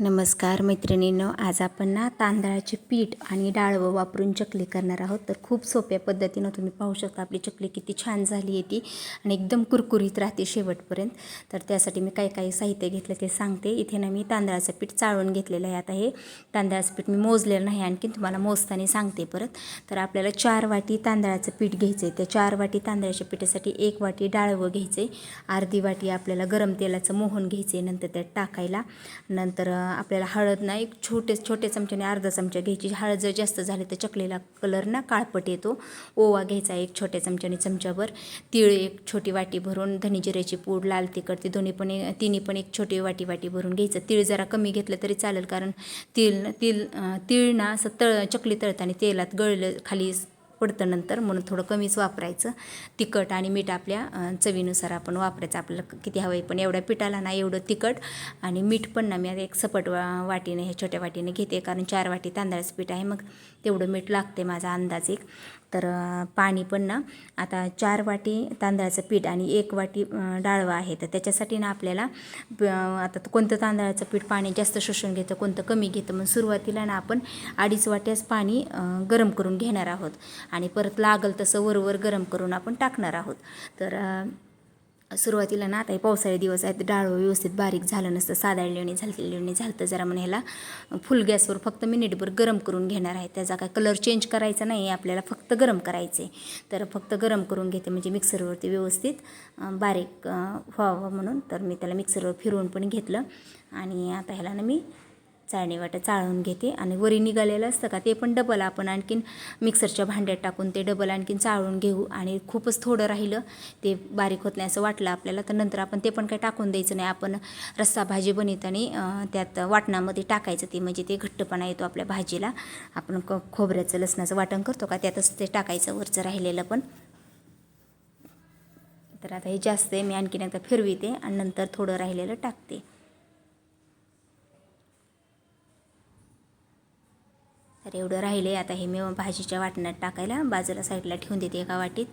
नमस्कार मैत्रिणींनो आज आपण ना तांदळाचे पीठ आणि डाळवं वापरून चकली करणार आहोत. तर खूप सोप्या पद्धतीनं तुम्ही पाहू शकता आपली चकली किती छान झाली आहे ती आणि एकदम कुरकुरीत राहते शेवटपर्यंत. तर त्यासाठी मी काय काय साहित्य घेतलं ते सांगते. इथे ना मी तांदळाचं पीठ चाळून घेतलेलं आहे. आता हे तांदळाचं पीठ मी मोजलेलं नाही आणखीन तुम्हाला मोजताना सांगते परत. तर आपल्याला चार वाटी तांदळाचं पीठ घ्यायचं आहे. त्या चार वाटी तांदळाच्या पिठासाठी एक वाटी डाळवं घ्यायचं आहे. अर्धी वाटी आपल्याला गरम तेलाचं मोहन घ्यायचं आहे नंतर त्यात टाकायला. नंतर आपल्याला हळद ना एक छोटे छोटे चमच्याने अर्धा चमचा घ्यायची. हळद जर जास्त झाली तर चकलीला कलर ना काळपट येतो. ओवा घ्यायचा एक छोट्या चमच्याने चमच्याभर तीळ एक छोटी वाटी भरून धनेजिऱ्याची पूड लाल तिखट ती दोन्ही पण तिन्ही पण एक छोटी वाटी वाटी भरून घ्यायचं. तीळ जरा कमी घेतलं तरी चालेल कारण तीळ तीळ तीळ ना असं तळ चकली तळताना तेलात गळलं खाली पडतं नंतर म्हणून थोडं कमीच वापरायचं. तिखट आणि मीठ आपल्या चवीनुसार आपण वापरायचं. आपल्याला किती हवं आहे पण एवढ्या पिठाला ना एवढं तिखट. आणि मीठ पण ना मी आता एक सपट वा वाटीने हे छोट्या वाटीने घेते. कारण चार वाटी तांदळाचं पीठ आहे. मग तेवढं मीठ लागते माझा अंदाज एक. तर पाणी पण ना आता चार वाटी तांदळाचं पीठ आणि एक वाटी डाळवा आहे. तर त्याच्यासाठी ना आपल्याला आता कोणतं तांदळाचं पीठ पाणी जास्त शोषून घेतं कोणतं कमी घेतं. मग सुरुवातीला ना आपण अडीच वाट्याच पाणी गरम करून घेणार आहोत. आणि परत लागल तसं वरवर गरम करून आपण टाकणार आहोत. तर सुरुवातीला ना आता हे पावसाळी दिवस आहेत डाळ व्यवस्थित बारीक झालं नसतं साधाळलेणी लेणी झालं तर जरा म्हणे ह्याला फुल गॅसवर फक्त मिनिटभर गरम करून घेणार आहे. त्याचा काय कलर चेंज करायचा नाही आपल्याला फक्त गरम करायचे तर फक्त गरम करून घेते म्हणजे मिक्सरवरती व्यवस्थित बारीक व्हावं म्हणून तर मी त्याला मिक्सरवर फिरवून पण घेतलं. आणि आता ह्याला ना मी चाळणी वाटं चाळून घेते आणि वरी निघालेलं असतं का ते पण डबल आपण आणखीन मिक्सरच्या भांड्यात टाकून ते डबल आणखीन चाळून घेऊ आणि खूपच थोडं राहिलं ते बारीक होत नाही असं वाटलं आपल्याला तर नंतर आपण ते पण काही टाकून द्यायचं नाही. आपण रस्सा भाजी बनवताना त्यात वाटणामध्ये टाकायचं ते म्हणजे ते घट्टपणा येतो आपल्या भाजीला. आपण क खोबऱ्याचं लसणाचं वाटण करतो का त्यातच ते टाकायचं वरचं राहिलेलं पण. तर आता हे जास्त आहे मी आणखीन एकदा फिरविते आणि नंतर थोडं राहिलेलं टाकते. तर एवढं राहिले आता हे मी भाजीच्या वाटण्यात टाकायला बाजूला साईडला ठेवून देते एका वाटीत.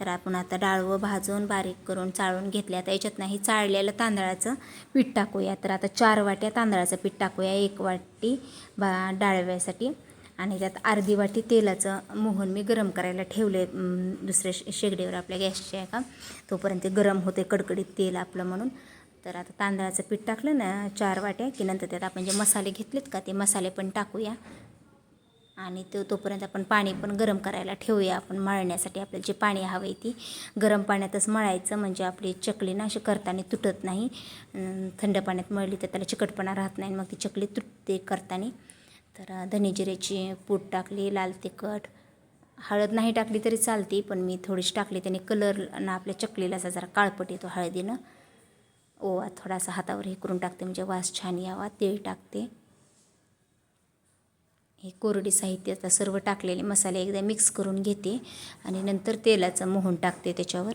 तर आपण आता डाळवं भाजून बारीक करून चाळून घेतले. आता याच्यात नाही चाळलेलं तांदळाचं पीठ टाकूया. तर आता चार वाट्या तांदळाचं पीठ टाकूया एक वाटी बा डाळव्यासाठी. आणि त्यात अर्धी वाटी तेलाचं मोहन मी गरम करायला ठेवले दुसऱ्या शे- शेगडीवर आपल्या गॅसच्या आहे का तोपर्यंत ते गरम होते कडकडीत तेल आपलं म्हणून. तर आता तांदळाचं पीठ टाकलं ना चार वाट्या. की नंतर त्यात आपण जे मसाले घेतलेत का ते मसाले पण टाकूया. आणि तो तोपर्यंत आपण पाणी पण गरम करायला ठेवूया. आपण मळण्यासाठी आपल्याला जे पाणी हवं आहे ती गरम पाण्यातच मळायचं. म्हणजे आपली चकली ना अशी करताना तुटत नाही. थंड पाण्यात मळली तर त्याला चिकटपणा राहत नाही मग ती चकली तुटते करताना. तर धनेजिऱ्याची पूट पूड टाकली लाल तिखट. हळद नाही टाकली तरी चालते पण मी थोडीशी टाकली. त्याने कलर ना आपल्या चकलीला असा जरा काळपट येतो हळदीनं. ओवा थोडासा हातावर हे करून टाकते. म्हणजे वास छान यावा तीळ टाकते. हे कोरडी साहित्य आता सर्व टाकलेले मसाले एकदा मिक्स करून घेते आणि नंतर तेलाचं मोहन टाकते त्याच्यावर.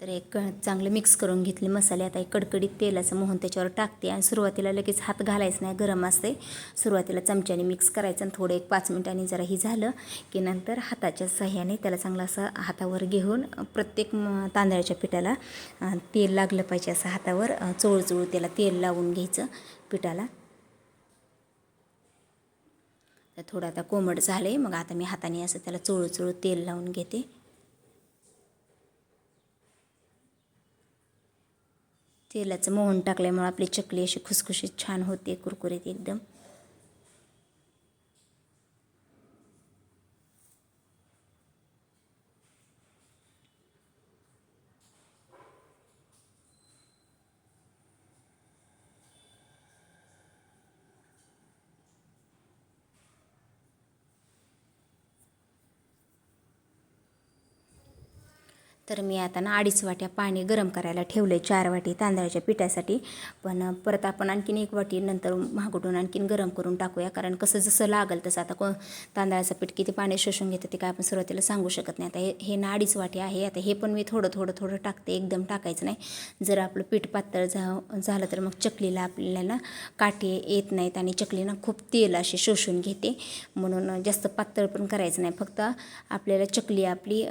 तर एक चांगलं मिक्स करून घेतले मसाले. आता एक कडकडीत तेलाचं मोहन त्याच्यावर टाकते आणि सुरुवातीला लगेच हात घालायचं नाही गरम असते. सुरुवातीला चमच्याने मिक्स करायचं आणि थोडं एक पाच मिनिटांनी जरा ही झालं की नंतर हाताच्या सहाय्याने त्याला चांगलं असं हातावर घेऊन प्रत्येक तांदळाच्या पिठाला तेल लागलं पाहिजे असं हातावर चोळचोळ त्याला तेल लावून घ्यायचं पिठाला. तर थोडं आता कोमट झालं आहे मग आता मी हाताने असं त्याला चोळू तेल लावून घेते. तेलाचं मोहन टाकल्यामुळं आपली चकली अशी खुसखुशीत छान होते कुरकुरीत एकदम. तर मी आता ना अडीच वाट्या पाणी गरम करायला ठेवलं आहे चार वाटी तांदळाच्या पिठासाठी. पण परत आपण आणखीन एक वाटी नंतर महागडून आणखीन गरम करून टाकूया. कारण कसं जसं लागेल तसं आता को तांदळाचं पीठ किती पाणी शोषून घेतं ते काय आपण सुरुवातीला सांगू शकत नाही. आता हे हे ना अडीच वाटी आहे. आता हे पण मी थोडं थोडं थोडं टाकते. एकदम टाकायचं नाही. जर आपलं पीठ पातळ झा झालं तर मग चकलीला आपल्याला काठी येत नाहीत आणि चकलीनं खूप तेल असे शोषून घेते. म्हणून जास्त पातळ पण करायचं नाही. फक्त आपल्याला चकली आपली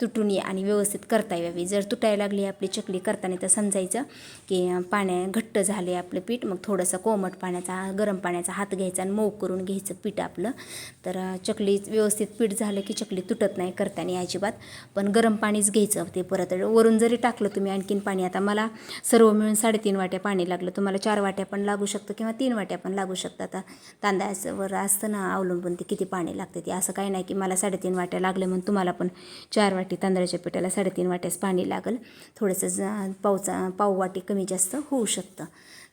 तुटून ये आणि व्यवस्थित करता यावी. जर तुटायला लागली आपली चकली करताना तर समजायचं की पाण्या घट्ट झाले आपलं पीठ. मग थोडंसं कोमट पाण्याचा गरम पाण्याचा हात घ्यायचा आणि मऊ करून घ्यायचं पीठ आपलं. तर चकली व्यवस्थित पीठ झालं की चकली तुटत नाही करताना अजिबात. पण गरम पाणीच घ्यायचं ते परत. वरून जरी टाकलं तुम्ही आणखीन पाणी. आता मला सर्व मिळून साडेतीन वाट्या पाणी लागलं. तुम्हाला चार वाट्या पण लागू शकतं किंवा तीन वाट्या पण लागू शकतात आता तांदळावर असतं ना अवलंबून ते किती पाणी लागतं ते. असं काही नाही की मला साडेतीन वाट्या लागले म्हणून तुम्हाला पण चार वाट्या वाटी तांदळाच्या पिठाला साडेतीन वाट्यास पाणी लागेल. थोडंसं ज पावचा पाववाटी कमी जास्त होऊ शकतं.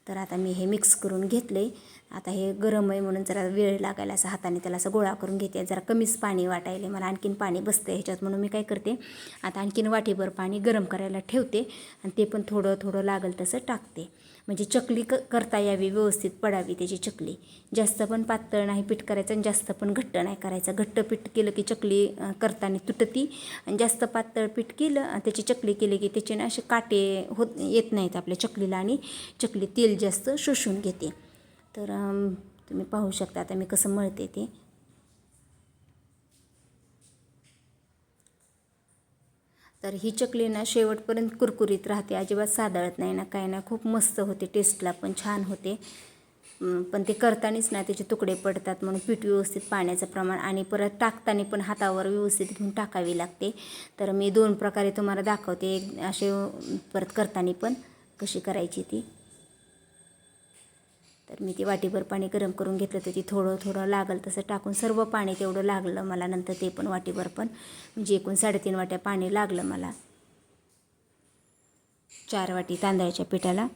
तर आता मी हे मिक्स करून घेतले आता हे गरम आहे म्हणून जरा वेळ लागायला असं हाताने त्याला असं गोळा करून घेते. जरा कमीच पाणी वाटायले. मला आणखीन पाणी बसतं ह्याच्यात म्हणून मी काय करते आता आणखीन वाटीभर पाणी गरम करायला ठेवते आणि ते पण थोडं थोडं लागेल तसं टाकते. म्हणजे चकली क करता यावी व्यवस्थित पडावी त्याची चकली. जास्त पण पातळ नाही पीठ करायचं आणि जास्त पण घट्ट नाही करायचं. घट्ट पीठ केलं की चकली करताना तुटती आणि जास्त पातळ पीठ केलं आणि त्याची चकली केली की त्याचे ना असे काटे होत येत नाहीत आपल्या चकलीला आणि चकली तेल जास्त शोषून घेते. तर तुम्ही पाहू शकता आता मी कसं मळते ते. तर ही चकली ना शेवटपर्यंत कुरकुरीत राहते अजिबात सादळत नाही ना काय ना खूप मस्त होते टेस्टला पण छान होते. पण ते करतानाच ना त्याचे तुकडे पडतात म्हणून पीठ व्यवस्थित पाण्याचं प्रमाण आणि परत टाकताना पण हातावर व्यवस्थित घेऊन टाकावी लागते. तर मी दोन प्रकारे तुम्हाला दाखवते एक असे परत करताना पण कशी करायची ती. तर मी ती वाटीभर पाणी गरम करून घेतलं तर ती थोडं थोडं लागल. तसं टाकून सर्व पाणी तेवढं लागलं मला नंतर ते पण वाटीभर पण. म्हणजे एकूण साडेतीन वाट्या पाणी लागलं मला. चार वाटी तांदळाच्या पिठाला.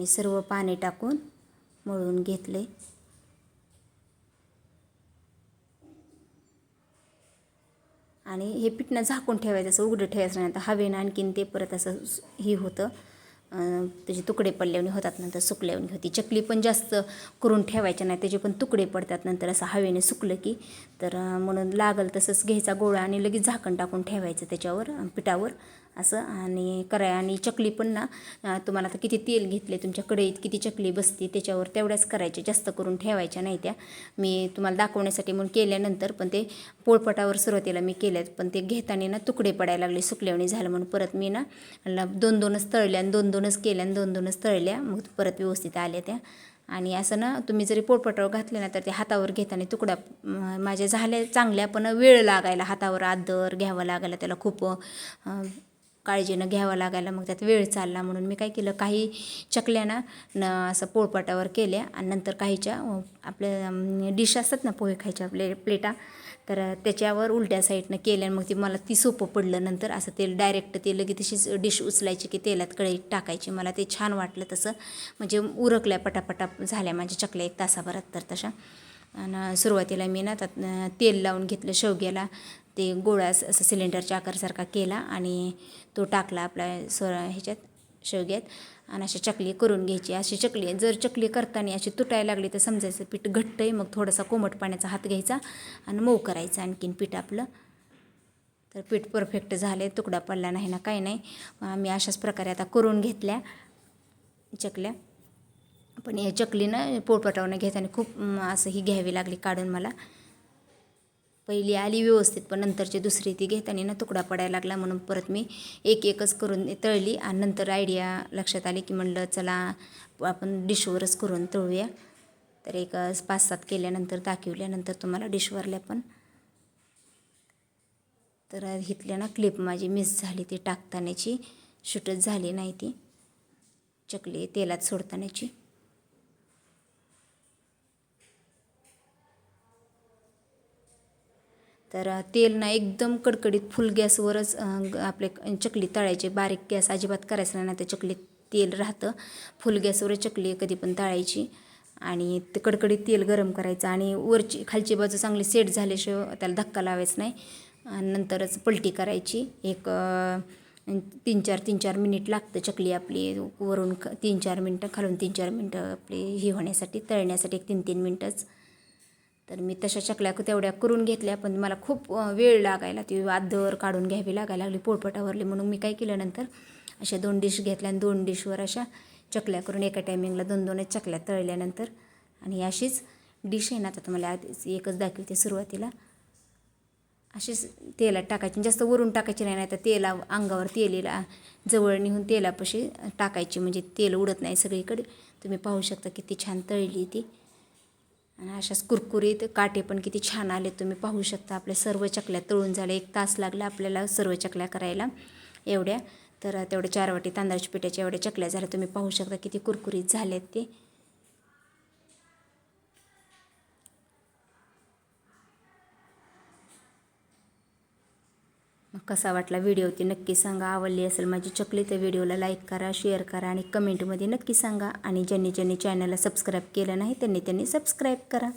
मी सर्व पाणी टाकून मळून घेतले. आणि हे पिठणं झाकून ठेवायचं असं उघडं ठेवायचं नाही. तर हवेनं आणखीन ते परत असं हे होतं. त्याचे तुकडे पडल्यावणी होतात नंतर सुकल्यावणी होती. चकली पण जास्त करून ठेवायच्या नाही त्याचे पण तुकडे पडतात. नंतर असं हवेने सुकलं की तर म्हणून लागल तसंच घ्यायचा गोळा आणि लगेच झाकण टाकून ठेवायचं त्याच्यावर पिठावर. असं आणि कराय आणि चकली पण ना तुम्हाला आता किती तेल घेतले तुमच्या कढईत किती चकली बसते त्याच्यावर तेवढ्याच करायच्या जास्त करून ठेवायच्या नाही त्या. मी तुम्हाला दाखवण्यासाठी म्हणून केल्यानंतर पण ते पोळपटावर सुरुवातीला मी केल्यात पण ते घेताना ना तुकडे पडायला लागले सुकल्यावणी झालं म्हणून परत मी ना दोन दोनच तळल्या आणि दोन दोन दोनच केल्या आणि दोन दोनच तळल्या. मग परत व्यवस्थित आल्या त्या. आणि असं ना तुम्ही जरी पोटपटावर घातले ना तर ते हातावर घेताना तुकड्या माझ्या झाल्या चांगल्या पण वेळ लागायला हातावर आदर घ्यावं लागायला त्याला खूप काळजीनं घ्यावं लागायला. मग त्यात वेळ चालला म्हणून मी काय केलं काही चकल्या ना न असं पोळपाटावर केल्या आणि नंतर काहीच्या आपल्या डिश असतात ना पोहे खायच्या आपले प्लेटा तर त्याच्यावर उलट्या साईडनं केल्या मग ती मला ती सोपं पडलं. नंतर असं तेल डायरेक्ट ते लगे तशीच डिश उचलायची की तेलात कढईत टाकायची. मला ते छान वाटलं तसं. म्हणजे उरकल्या पटापटा झाल्या माझ्या चकल्या एक तासाभरात तर तशा. आणि सुरुवातीला मी ना त्यात तेल लावून घेतलं शेवग्याला. ते गोळा असं सिलेंडरच्या आकारसारखा केला आणि तो टाकला आपल्या सर ह्याच्यात शेवग्यात आणि अशा चकली करून घ्यायची. अशी चकली जर चकली करताना अशी तुटायला लागली तर समजायचं पीठ घट्ट आहे मग थोडासा कोमट पाण्याचा हात घ्यायचा आणि मऊ करायचा आणखीन पीठ आपलं. तर पीठ परफेक्ट झाले तुकडा पडला नाही ना काही नाही. आम्ही अशाच प्रकारे आता करून घेतल्या चकल्या. पण या चकलीनं ना घेताना खूप असं ही घ्यावी लागली काढून मला. पहिली आली व्यवस्थित पण नंतरची दुसरी ती घेताना ना तुकडा पडायला लागला म्हणून परत मी एक एकच करून तळली आणि नंतर आयडिया लक्षात आली की म्हणलं चला आपण डिशवरच करून तळूया. तर एक पाच सात केल्यानंतर दाखवल्यानंतर तुम्हाला डिशवरल्या पण तर इथल्या ना क्लिप माझी मिस झाली ती टाकतानाची शूटच झाली नाही ती चकली तेलात सोडतानाची. तर तेल ना एकदम कडकडीत फुल गॅसवरच आपले चकली तळायची. बारीक गॅस अजिबात करायचं नाही तर चकलीत तेल राहतं. फुल गॅसवर चकली कधी पण तळायची. आणि ते कडकडीत तेल गरम करायचं. आणि वरची खालची बाजू चांगली सेट झाल्याशिवाय त्याला धक्का लावायचा नाही. नंतरच पलटी करायची. एक तीन चार तीन चार मिनिट लागतं चकली आपली वरून तीन चार मिनटं खालून तीन चार मिनटं आपली हे होण्यासाठी तळण्यासाठी एक तीन तीन मिनटंच. तर मी तशा चकल्या तेवढ्या करून घेतल्या पण मला खूप वेळ लागायला. ती आदर काढून घ्यावी लागायला लागली पोळपटावरली म्हणून मी काय केलं नंतर अशा दोन डिश घेतल्या. आणि दोन डिशवर अशा चकल्या करून एका टायमिंगला दोन दोनच चकल्या तळल्यानंतर आणि अशीच डिश आहे ना आता तुम्हाला आधीच एकच दाखवते सुरुवातीला. अशीच तेलात टाकायची. जास्त वरून टाकायची नाही नाही तर तेला अंगावर तेलीला जवळ निघून तेलापाशी टाकायची. म्हणजे तेल उडत नाही सगळीकडे. तुम्ही पाहू शकता किती छान तळली ती. आणि अशाच कुरकुरीत काटे पण किती छान आले तुम्ही पाहू शकता आपल्या सर्व चकल्या तळून झाल्या. एक तास लागला आपल्याला सर्व चकल्या करायला. एवढ्या. तर तेवढ्या चार वाटी तांदळाच्या पिठाच्या एवढ्या चकल्या झाल्या. तुम्ही पाहू शकता किती कुरकुरीत झाल्यात ते. कसा वाटला व्हिडिओ ते नक्की सांगा. आवडली असेल माझी चकली तर व्हिडिओला लाईक करा शेअर करा आणि कमेंटमध्ये नक्की सांगा. आणि ज्यांनी ज्यांनी चॅनलला सबस्क्राईब केलं नाही त्यांनी त्यांनी सबस्क्राईब करा.